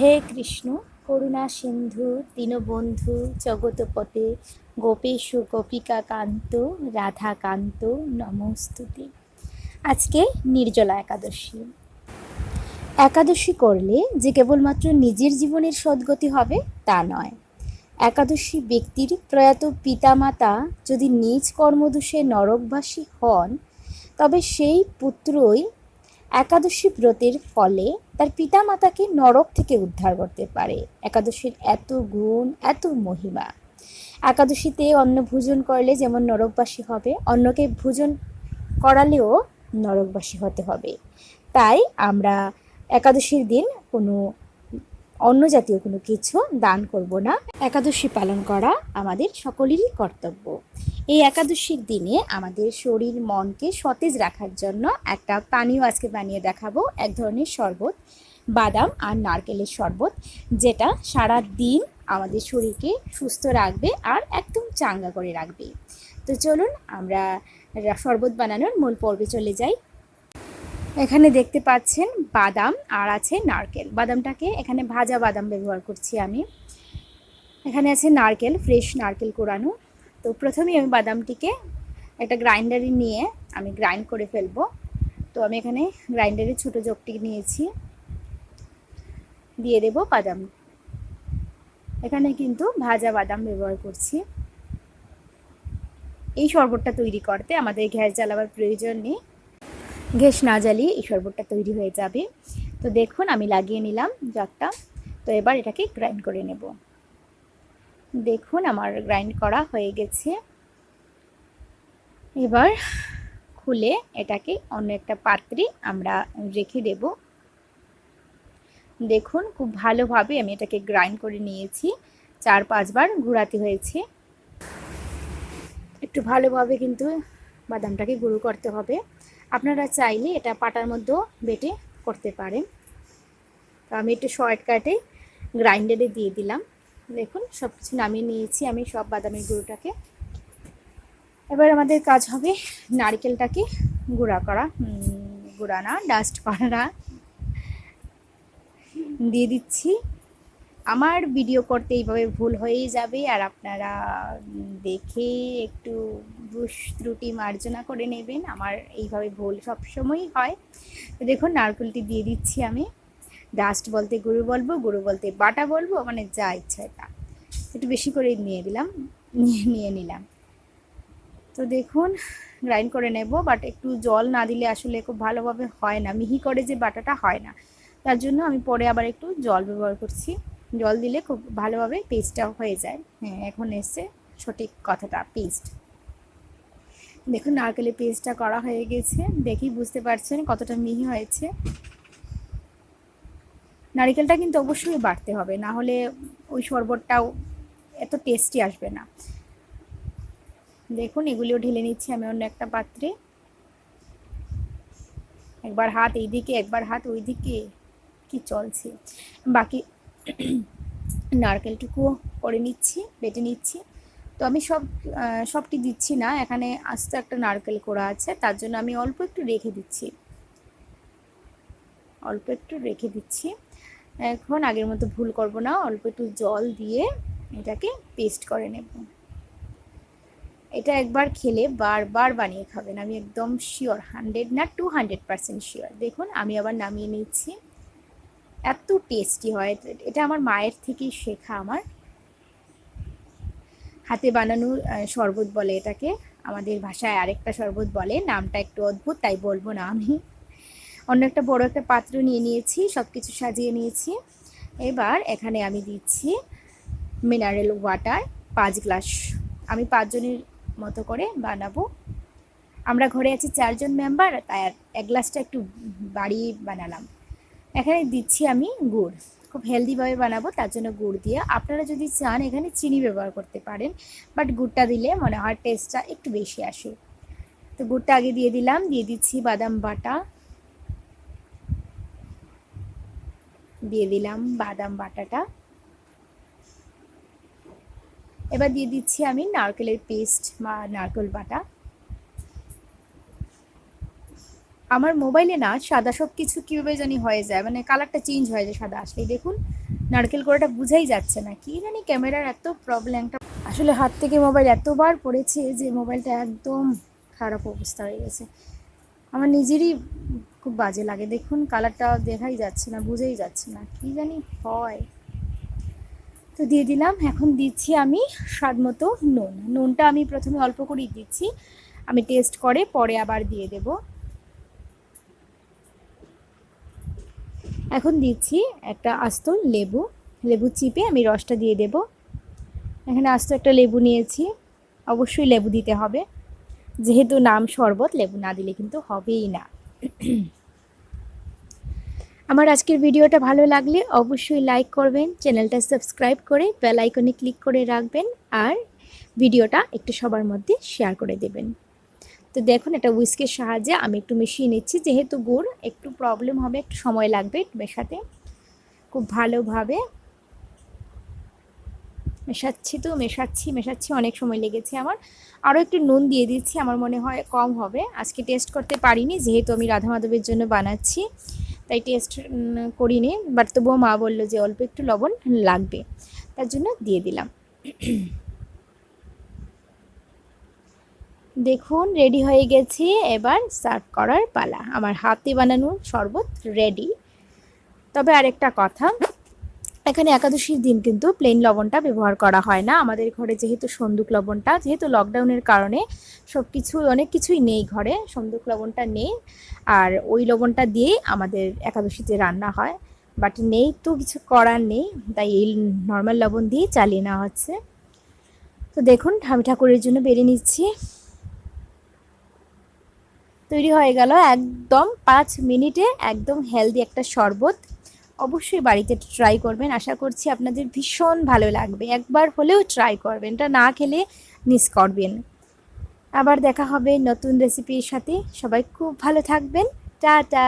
হে কৃষ্ণ, করুণা সিন্ধু, দীনবন্ধু, জগতপতে, গোপেশ গোপিকা কান্ত রাধা কান্ত নমস্তুতে। আজকে নির্জলা একাদশী। একাদশী করলে যে কেবলমাত্র নিজের জীবনের সদ্গতি হবে, তা নয়। একাদশী ব্যক্তির প্রয়াত পিতামাতা যদি নিজ কর্মদোষে নরকবাসী হন, তবে সেই পুত্রই একাদশী ব্রতের ফলে তার পিতা মাতাকে নরক থেকে উদ্ধার করতে পারে। একাদশীর এত গুণ, এত মহিমা। একাদশীতে অন্ন ভোজন করলে যেমন নরকবাসী হবে, অন্নকে ভোজন করালেও নরকবাসী হতে হবে। তাই আমরা একাদশীর দিন কোনো অন্য জাতীয় কোনো কিছু দান করব না। একাদশী পালন করা আমাদের সকলেরই কর্তব্য। এই একাদশীর দিনে আমাদের শরীর, মনকে সতেজ রাখার জন্য একটা পানীয় আজকে বানিয়ে দেখাবো। এক ধরনের শরবত, বাদাম আর নারকেলের শরবত, যেটা সারা দিন আমাদের শরীরকে সুস্থ রাখবে আর একদম চাঙ্গা করে রাখবে। তো চলুন আমরা শরবত বানানোর মূল পর্বে চলে যাই। এখানে দেখতে পাচ্ছেন বাদাম আর আছে নারকেল। বাদামটাকে এখানে ভাজা বাদাম ব্যবহার করছি আমি। এখানে আছে নারকেল, ফ্রেশ নারকেল কোরানো। তো প্রথমেই আমি বাদামটিকে একটা গ্রাইন্ডারে নিয়ে আমি গ্রাইন্ড করে ফেলব। তো আমি এখানে গ্রাইন্ডারে ছোটো জগটি নিয়েছি। দিয়ে দেব বাদাম। এখানে কিন্তু ভাজা বাদাম ব্যবহার করছি। এই শরবতটা তৈরি করতে আমাদের গ্যাস জ্বালাবার প্রয়োজন নেই। গ্যাস না জ্বালিয়ে এই শরবতটা তৈরি হয়ে যাবে। তো দেখুন, আমি লাগিয়ে নিলাম জগটা তো এবার এটাকে গ্রাইন্ড করে নেব। দেখুন, আমার গ্রাইন্ড করা হয়ে গেছে। এবার খুলে এটাকে অন্য একটা পাত্রে আমরা রেখে দেব। দেখুন, খুব ভালোভাবে আমি এটাকে গ্রাইন্ড করে নিয়েছি। চার পাঁচবার ঘোরাতে হয়েছে। একটু ভালোভাবে কিন্তু বাদামটাকে গুঁড়ো করতে হবে। আপনারা চাইলে এটা পাটার মধ্যেও বেটে করতে পারেন। তো আমি একটু শর্টকাটে গ্রাইন্ডারে দিয়ে দিলাম। দেখুন সব কিছু নামিয়ে নিয়েছি আমি সব বাদামের গুঁড়োটাকে। এবার আমাদের কাজ হবে নারকেলটাকে গুঁড়া করা। গুঁড়া না, ডাস্ট করা। দিয়ে দিচ্ছি। আমার ভিডিও করতে এইভাবে ভুল হয়েই যাবে আর আপনারা দেখে একটু ভুষ ত্রুটি মার্জনা করে নেবেন। আমার এইভাবে ভুল সবসময়ই হয়। তো দেখুন, নারকেলটি দিয়ে দিচ্ছি আমি। ডাস্ট বলতে গুঁড়ো বলব, গুঁড়ো বলতে বাটা বলব মানে যা ইচ্ছা এটা। একটু বেশি করে নিয়ে দিলাম নিয়ে নিয়ে নিলাম। তো দেখুন গ্রাইন্ড করে নেব বাট একটু জল না দিলে আসলে খুব ভালোভাবে হয় না। মিহি করে যে বাটাটা হয় না। তার জন্য আমি পরে আবার একটু জল ব্যবহার করছি। জল দিলে খুব ভালোভাবে পেস্টটা হয়ে যায়। হ্যাঁ এখন এসছে সঠিক কথাটা পেস্ট দেখুন, নারকেলের পেস্টটা করা হয়ে গেছে। দেখি বুঝতে পারছেন কতটা মিহি হয়েছে। নারিকেলটা কিন্তু অবশ্যই বাড়তে হবে, না হলে ওই শরবতটাও এত টেস্টি আসবে না। দেখুন, এগুলিও ঢেলে নিচ্ছি আমি অন্য একটা পাত্রে। একবার হাত এইদিকে, একবার হাত ওই দিকে কি চলছে? বাকি নারকেলটুকুও করে নিচ্ছি, বেটে নিচ্ছি। তো আমি সব সবটি দিচ্ছি না, এখানে আস্ত একটা নারকেল করা আছে, তার জন্য আমি অল্প একটু রেখে দিচ্ছি। অল্প একটু রেখে দিচ্ছি। এখন আগের মতো ভুল করব না, অল্প একটু জল দিয়ে এটাকে পেস্ট করে নেব। এটা একবার খেলে বারবার বানিয়ে খাবেন, আমি একদম শিওর, হান্ড্রেড না টু হান্ড্রেড পারসেন্ট শিওর। দেখুন, আমি আবার নামিয়ে নিচ্ছি। এত টেস্টি হয়, এটা আমার মায়ের থেকেই শেখা আমার। হাতে বানানো শরবত বলে এটাকে। আমাদের ভাষায় আরেকটা শরবত বলে, নামটা একটু অদ্ভুত, তাই বলব না আমি। অন্য একটা বড় একটা পাত্র নিয়ে নিয়েছি সব কিছু সাজিয়ে নিয়েছি। এবার এখানে আমি দিচ্ছি মিনারেল ওয়াটার পাঁচ গ্লাস আমি পাঁচজনের মতো করে বানাবো। আমরা ঘরে আছি চারজন মেম্বার তাই এক গ্লাসটা একটু বাড়িয়ে বানালাম। এখানে দিচ্ছি আমি গুড়। খুব হেলদিভাবে বানাবো, তার জন্য গুড় দিয়ে। আপনারা যদি চান, এখানে চিনি ব্যবহার করতে পারেন বাট গুড়টা দিলে মনে হয় টেস্টটা একটু বেশি আসে। তো গুড়টা আগে দিয়ে দিলাম, দিয়ে দিচ্ছি বাদাম বাটা। দিয়ে দিলাম বাদাম বাটাটা। এবার দিয়ে দিচ্ছি আমি নারকেলের পেস্ট বা নারকেল বাটা। আমার মোবাইলে না সাদা সব কিছু কীভাবে জানি হয়ে যায় মানে কালারটা চেঞ্জ হয়ে যায় সাদা আসলেই। দেখুন, নারকেল কোড়াটা বুঝাই যাচ্ছে না, কি জানি ক্যামেরার এত প্রবলেমটা আসলে হাত থেকে মোবাইল এতবার পড়েছে যে মোবাইলটা একদম খারাপ অবস্থা হয়ে গেছে। আমার নিজেরই খুব বাজে লাগে, দেখুন কালারটা দেখাই যাচ্ছে না, বুঝেই যাচ্ছে না, কি জানি হয়। তো দিয়ে দিলাম, এখন দিচ্ছি আমি স্বাদ মতো নুন। নুনটা আমি প্রথমে অল্প করেই দিচ্ছি, আমি টেস্ট করে পরে আবার দিয়ে দেব। এখন দিচ্ছি একটা আস্ত লেবু লেবু চিপে আমি রসটা দিয়ে দেব। এখানে আস্ত একটা লেবু নিয়েছি, অবশ্যই লেবু দিতে হবে। যেহেতু নাম শরবত, লেবু না দিলে কিন্তু হবেই না। আমার আজকের ভিডিওটা ভালো লাগলে অবশ্যই লাইক করবেন, চ্যানেলটা সাবস্ক্রাইব করে বেল আইকনে ক্লিক করে রাখবেন, আর ভিডিওটা একটু সবার মধ্যে শেয়ার করে দেবেন। তো দেখুন, এটা উইস্কের সাহায্যে আমি একটু মিশিয়ে নিচ্ছি। যেহেতু গুড়, একটু প্রবলেম হবে, একটু সময় লাগবে মেশাতে। খুব ভালোভাবে মেশাচ্ছি তো, মেশাচ্ছি মেশাচ্ছি, অনেক সময় লেগেছে আমার। আরও একটু নুন দিয়ে দিচ্ছি, আমার মনে হয় কম হবে। আজকে টেস্ট করতে পারিনি, যেহেতু আমি রাধা মাধবের জন্য বানাচ্ছি। তাই টেস্ট করিনি, বাট তবুও মা বলল যে অল্প একটু লবণ লাগবে। তার জন্য দিয়ে দিলাম। দেখুন রেডি হয়ে গেছে। এবার সার্ভ করার পালা। আমার হাতে বানানো শরবত রেডি তবে আরেকটা কথা, এখানে একাদশীর দিন কিন্তু প্লেন লবণটা ব্যবহার করা হয় না। আমাদের ঘরে যেহেতু সন্দুক লবণটা, যেহেতু লকডাউনের কারণে সব কিছু অনেক কিছুই নেই ঘরে, সন্দুক লবণটা নেই। আর ওই লবণটা দিয়ে আমাদের একাদশীতে রান্না হয়। বাট নেই তো, কিছু করার নেই। তাই এই নর্মাল লবণ দিয়েই চালিয়ে নেওয়া হচ্ছে। তো দেখুন, আমি ঠাকুরের জন্য বেরিয়ে নিচ্ছি। তৈরি হয়ে গেল একদম পাঁচ মিনিটে একদম হেলদি একটা শরবত। অবশ্যই বাড়িতে ট্রাই করবেন। আশা করছি আপনাদের ভীষণ ভালো লাগবে। একবার হলেও ট্রাই করবেন। এটা না খেলে মিস করবেন। আবার দেখা হবে নতুন রেসিপির সাথে। সবাই খুব ভালো থাকবেন। টাটা!